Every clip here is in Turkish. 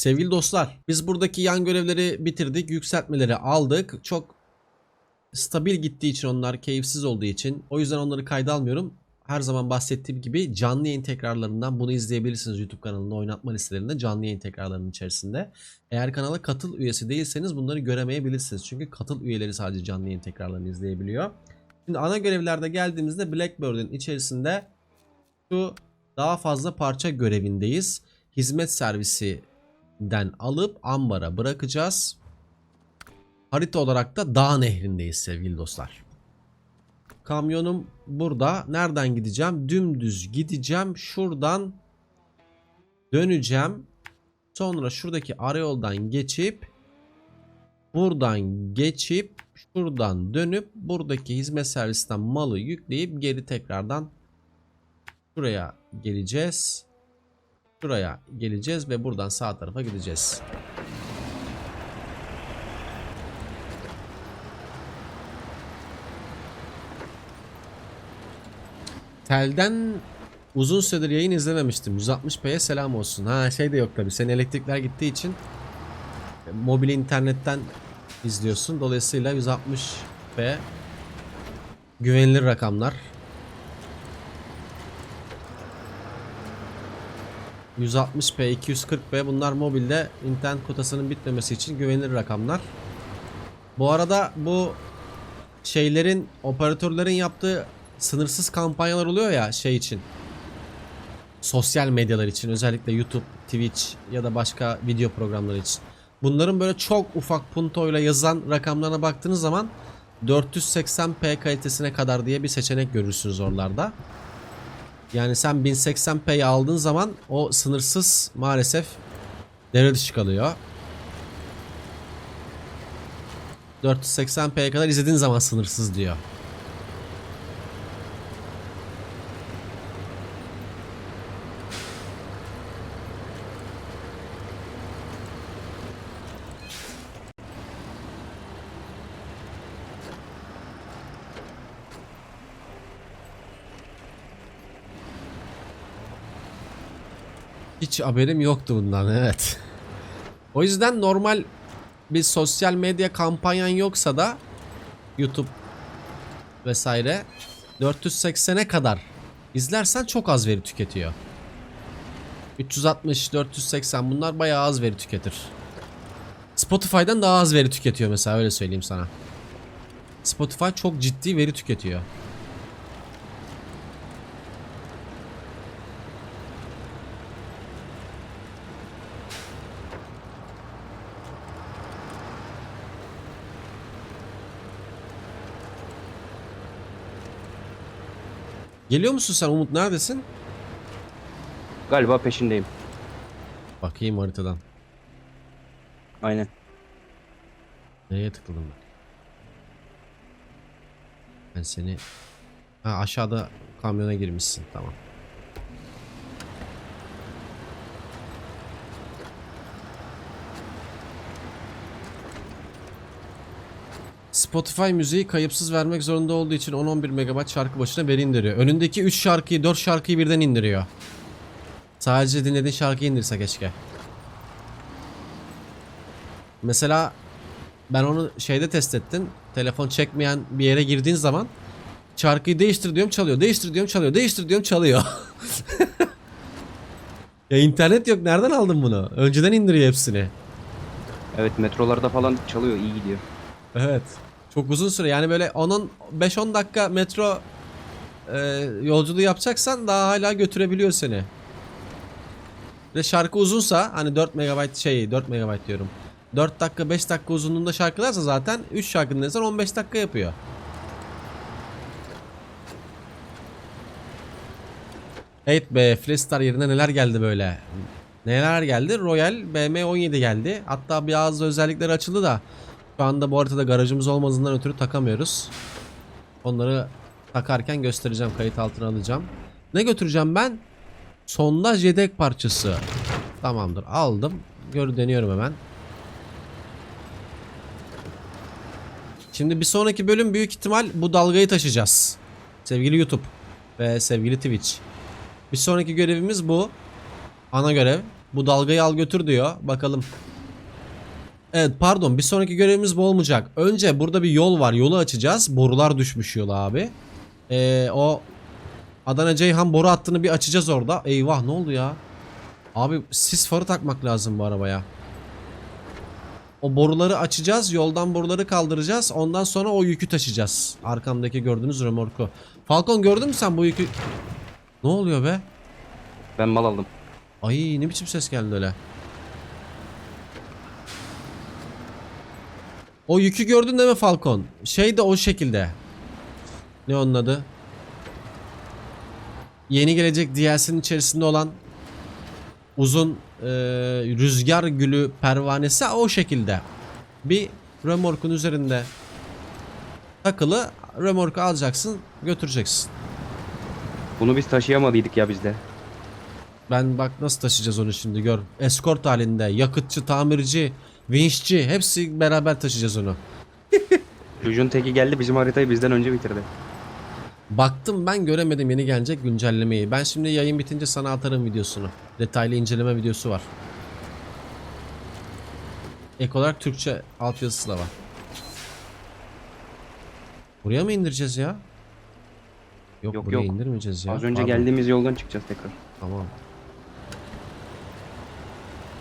Sevgili dostlar, biz buradaki yan görevleri bitirdik, yükseltmeleri aldık. Çok stabil gittiği için onlar, keyifsiz olduğu için. O yüzden onları kayda almıyorum. Her zaman bahsettiğim gibi canlı yayın tekrarlarından bunu izleyebilirsiniz YouTube kanalında oynatma listelerinde canlı yayın tekrarlarının içerisinde. Eğer kanala katıl üyesi değilseniz bunları göremeyebilirsiniz. Çünkü katıl üyeleri sadece canlı yayın tekrarlarını izleyebiliyor. Şimdi ana görevlerde geldiğimizde Blackbird'in içerisinde şu daha fazla parça görevindeyiz. Hizmet servisinden alıp ambara bırakacağız. Harita olarak da Dağ Nehri'ndeyiz sevgili dostlar. Kamyonum burada. Nereden gideceğim? Dümdüz gideceğim. Şuradan döneceğim. Sonra şuradaki arayoldan geçip buradan geçip şuradan dönüp buradaki hizmet servisinden malı yükleyip geri tekrardan şuraya geleceğiz. Şuraya geleceğiz ve buradan sağ tarafa gideceğiz. Telden uzun süredir yayın izlememiştim. 160p'ye selam olsun. Ha şey de yok tabi. Senin elektrikler gittiği için e, mobil internetten izliyorsun. Dolayısıyla 160p güvenilir rakamlar. 160p, 240p bunlar mobilde internet kotasının bitmemesi için güvenilir rakamlar. Bu arada bu şeylerin operatörlerin yaptığı sınırsız kampanyalar oluyor ya şey için. Sosyal medyalar için özellikle YouTube, Twitch ya da başka video programları için. Bunların böyle çok ufak puntoyla yazan rakamlarına baktığınız zaman 480p kalitesine kadar diye bir seçenek görürsünüz oralarda. Yani sen 1080p'yi aldığın zaman o sınırsız maalesef devre dışı kalıyor. 480p'ye kadar izlediğin zaman sınırsız diyor. Hiç haberim yoktu bundan evet. O yüzden normal bir sosyal medya kampanyan yoksa da YouTube vesaire 480'e kadar izlersen çok az veri tüketiyor. 360, 480 bunlar bayağı az veri tüketir. Spotify'dan daha az veri tüketiyor mesela öyle söyleyeyim sana. Spotify çok ciddi veri tüketiyor. Geliyor musun sen Umut neredesin? Galiba peşindeyim. Bakayım haritadan. Aynen. Nereye tıkladım ben? Ben seni... Ha aşağıda kamyona girmişsin tamam. Spotify müziği kayıpsız vermek zorunda olduğu için 10-11 MB şarkı başına veri indiriyor. Önündeki 3 şarkıyı 4 şarkıyı birden indiriyor. Sadece dinlediğin şarkıyı indirse keşke. Mesela ben onu şeyde test ettim. Telefon çekmeyen bir yere girdiğin zaman şarkıyı değiştir diyorum çalıyor. Değiştir diyorum çalıyor. Değiştir diyorum çalıyor. ya internet yok. Nereden aldın bunu? Önceden indiriyor hepsini. Evet metrolarda falan çalıyor iyi gidiyor. Evet. Çok uzun süre. Yani böyle onun 5-10 dakika metro e, yolculuğu yapacaksan daha hala götürebiliyor seni. Ve şarkı uzunsa hani 4 MB şey 4 MB diyorum. 4 dakika 5 dakika uzunluğunda şarkılarsa zaten 3 şarkı dinlesen 15 dakika yapıyor. Evet be Freestar yerine neler geldi böyle. Neler geldi? Royal BM17 geldi. Hatta bazı özellikleri açıldı da şu anda bu haritada garajımız olmadığından ötürü takamıyoruz. Onları takarken göstereceğim. Kayıt altına alacağım. Ne götüreceğim ben? Sondaj yedek parçası. Tamamdır. Aldım. Gör deniyorum hemen. Şimdi bir sonraki bölüm büyük ihtimal bu dalgayı taşıyacağız. Sevgili YouTube ve sevgili Twitch. Bir sonraki görevimiz bu. Ana görev. Bu dalgayı al götür diyor. Bakalım. Evet pardon bir sonraki görevimiz bu olmayacak. Önce burada bir yol var. Yolu açacağız. Borular düşmüş yola abi. Ee, o Adana Ceyhan boru hattını bir açacağız orada. Eyvah ne oldu ya? Abi sis farı takmak lazım bu arabaya. O boruları açacağız. Yoldan boruları kaldıracağız. Ondan sonra o yükü taşıyacağız. Arkamdaki gördüğünüz römorku. Falcon gördün mü sen bu yükü? Ne oluyor be? Ben mal aldım. Ay ne biçim ses geldi öyle. O yükü gördün değil mi Falcon? Şey de o şekilde. Ne onun adı? Yeni gelecek DLC'nin içerisinde olan uzun e, rüzgar gülü pervanesi o şekilde. Bir römorkun üzerinde takılı römorku alacaksın götüreceksin. Bunu biz taşıyamadıydık ya bizde. Ben bak nasıl taşıyacağız onu şimdi gör. Eskort halinde, yakıtçı, tamirci, vinççi hepsi beraber taşıyacağız onu. Çocuğun teki geldi bizim haritayı bizden önce bitirdi. Baktım ben göremedim yeni gelecek güncellemeyi. Ben şimdi yayın bitince sana atarım videosunu. Detaylı inceleme videosu var. Ek olarak Türkçe altyazısı da var. Buraya mı indireceğiz ya? Yok, Yok, buraya yok. indirmeyeceğiz ya. Az önce Pardon. geldiğimiz yoldan çıkacağız tekrar. Tamam.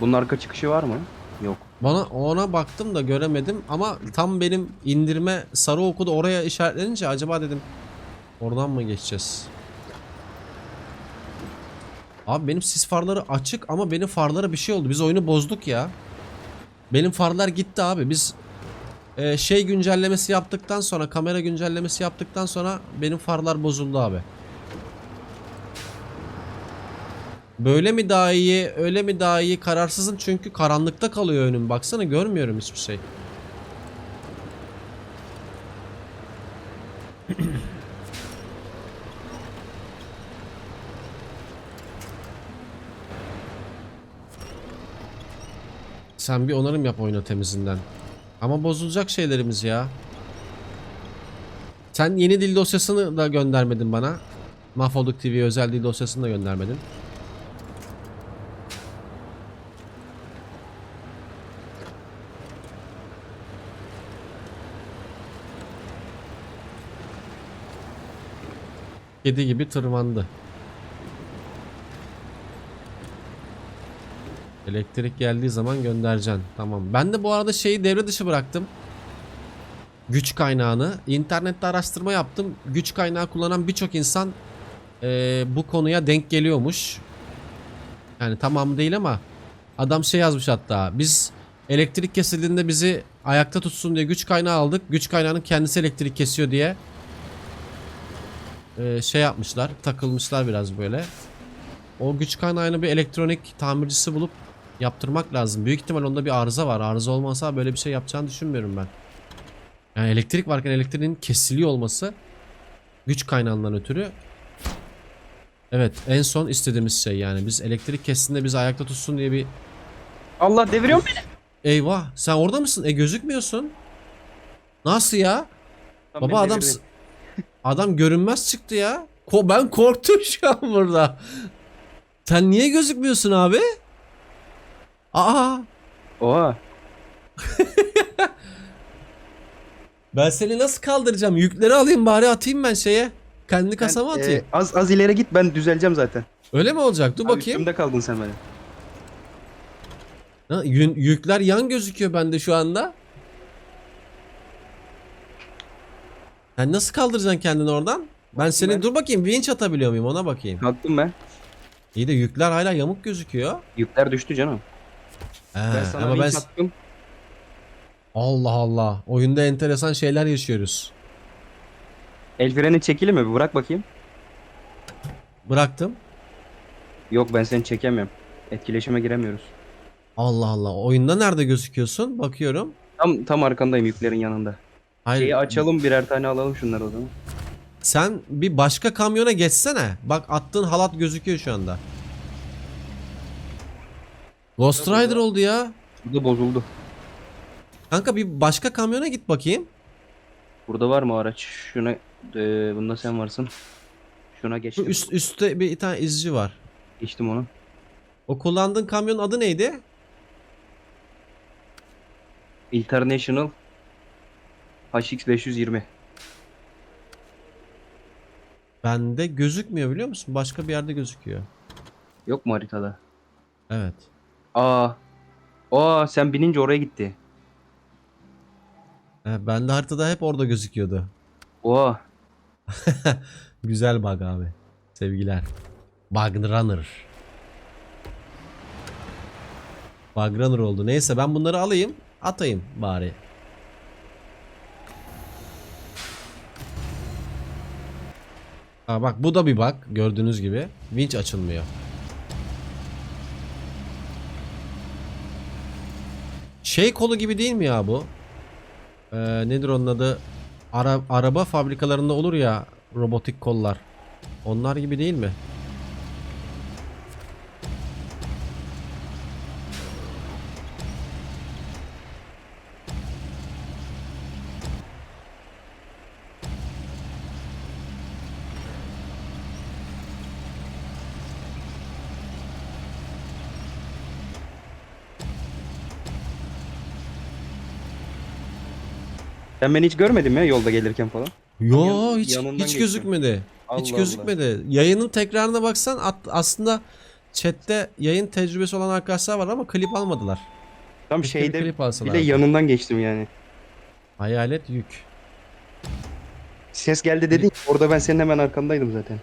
Bunun arka çıkışı var mı? Yok. Bana ona baktım da göremedim ama tam benim indirme sarı oku da oraya işaretlenince acaba dedim oradan mı geçeceğiz? Abi benim sis farları açık ama benim farlara bir şey oldu. Biz oyunu bozduk ya. Benim farlar gitti abi. Biz e, şey güncellemesi yaptıktan sonra kamera güncellemesi yaptıktan sonra benim farlar bozuldu abi. Böyle mi daha iyi, öyle mi daha iyi kararsızım çünkü karanlıkta kalıyor önüm. Baksana görmüyorum hiçbir şey. Sen bir onarım yap oyunu temizinden. Ama bozulacak şeylerimiz ya. Sen yeni dil dosyasını da göndermedin bana. Mahvolduk TV özel dil dosyasını da göndermedin. Kedi gibi tırmandı. Elektrik geldiği zaman göndereceksin. Tamam. Ben de bu arada şeyi devre dışı bıraktım. Güç kaynağını. İnternette araştırma yaptım. Güç kaynağı kullanan birçok insan eee, bu konuya denk geliyormuş. Yani tamamı değil ama adam şey yazmış hatta. Biz elektrik kesildiğinde bizi ayakta tutsun diye güç kaynağı aldık. Güç kaynağının kendisi elektrik kesiyor diye e, şey yapmışlar. Takılmışlar biraz böyle. O güç kaynağını bir elektronik tamircisi bulup yaptırmak lazım. Büyük ihtimal onda bir arıza var. Arıza olmasa böyle bir şey yapacağını düşünmüyorum ben. Yani elektrik varken elektriğin kesiliyor olması güç kaynağından ötürü Evet en son istediğimiz şey yani biz elektrik kestiğinde bizi ayakta tutsun diye bir Allah deviriyor beni. Eyvah sen orada mısın? E gözükmüyorsun. Nasıl ya? Baba adam s- adam görünmez çıktı ya. Ko ben korktum şu an burada. Sen niye gözükmüyorsun abi? Aa, Oha. ben seni nasıl kaldıracağım? Yükleri alayım bari atayım ben şeye. Kendi kasama Sen, atayım. e, az az ileri git ben düzeleceğim zaten. Öyle mi olacak? Dur Abi bakayım. Üstümde kaldın sen benim. Ha, yükler yan gözüküyor bende şu anda. Sen nasıl kaldıracaksın kendini oradan? Ben seni Ben- dur bakayım vinç atabiliyor muyum ona bakayım. Kalktım ben. İyi de yükler hala yamuk gözüküyor. Yükler düştü canım. He, ben sana ama ben attım. Allah Allah. Oyunda enteresan şeyler yaşıyoruz. El freni çekili mi? Bir Bırak bakayım. Bıraktım. Yok ben seni çekemiyorum. Etkileşime giremiyoruz. Allah Allah. Oyunda nerede gözüküyorsun? Bakıyorum. Tam tam arkandayım yüklerin yanında. Hayır. Şeyi açalım birer tane alalım şunları o zaman. Sen bir başka kamyona geçsene. Bak attığın halat gözüküyor şu anda. Ghost Rider oldu ya. Bu da bozuldu. Kanka bir başka kamyona git bakayım. Burada var mı araç? Şuna e, bunda sen varsın. Şuna Şu geçtim. üst, üstte bir tane izci var. Geçtim onu. O kullandığın kamyonun adı neydi? International HX520. Bende gözükmüyor biliyor musun? Başka bir yerde gözüküyor. Yok mu haritada? Evet. Aa. Aa sen binince oraya gitti. He, bende haritada hep orada gözüküyordu. Oha. Güzel bug abi. Sevgiler. Bug Runner. Bug Runner oldu. Neyse ben bunları alayım. Atayım bari. Ha bak bu da bir bug. Gördüğünüz gibi. Winch açılmıyor. Şey kolu gibi değil mi ya bu? Ee, nedir onun adı? Ara, araba fabrikalarında olur ya robotik kollar. Onlar gibi değil mi? Sen beni hiç görmedin mi yolda gelirken falan? Yo Yan- hiç yanından hiç geçtim. gözükmedi. Hiç Allah. gözükmedi. Yayının tekrarına baksan at- aslında chatte yayın tecrübesi olan arkadaşlar var ama klip almadılar. Tam Keşke bir şeyde klip alsalar. bile yanından geçtim yani. Hayalet yük. Ses geldi dedin. Orada ben senin hemen arkandaydım zaten.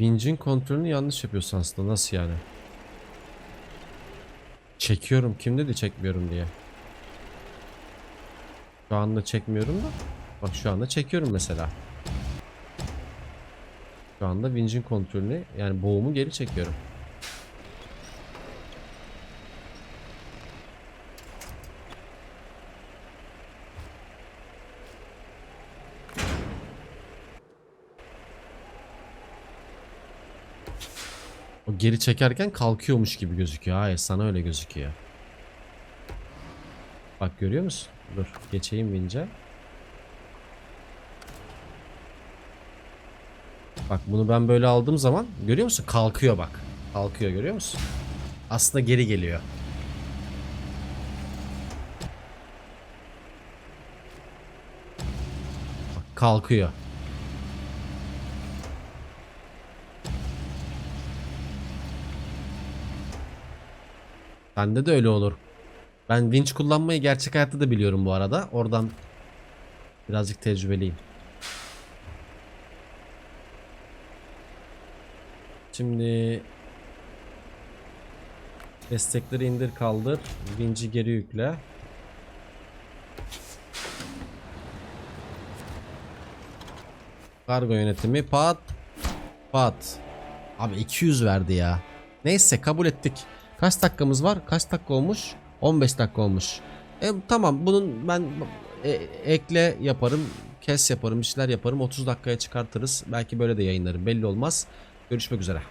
Vincin kontrolünü yanlış yapıyorsun aslında. Nasıl yani? Çekiyorum. Kim dedi çekmiyorum diye. Şu anda çekmiyorum da. Bak şu anda çekiyorum mesela. Şu anda vincin kontrolünü yani boğumu geri çekiyorum. O geri çekerken kalkıyormuş gibi gözüküyor. Hayır sana öyle gözüküyor. Bak görüyor musun? Dur geçeyim vince. Bak bunu ben böyle aldığım zaman görüyor musun? Kalkıyor bak. Kalkıyor görüyor musun? Aslında geri geliyor. Bak kalkıyor. Bende de öyle olur. Ben winch kullanmayı gerçek hayatta da biliyorum bu arada. Oradan birazcık tecrübeliyim. Şimdi destekleri indir kaldır. Winch'i geri yükle. Kargo yönetimi pat pat. Abi 200 verdi ya. Neyse kabul ettik. Kaç dakikamız var? Kaç dakika olmuş? 15 dakika olmuş. E, tamam bunun ben e, ekle yaparım. Kes yaparım. bir şeyler yaparım. 30 dakikaya çıkartırız. Belki böyle de yayınlarım. Belli olmaz. Görüşmek üzere.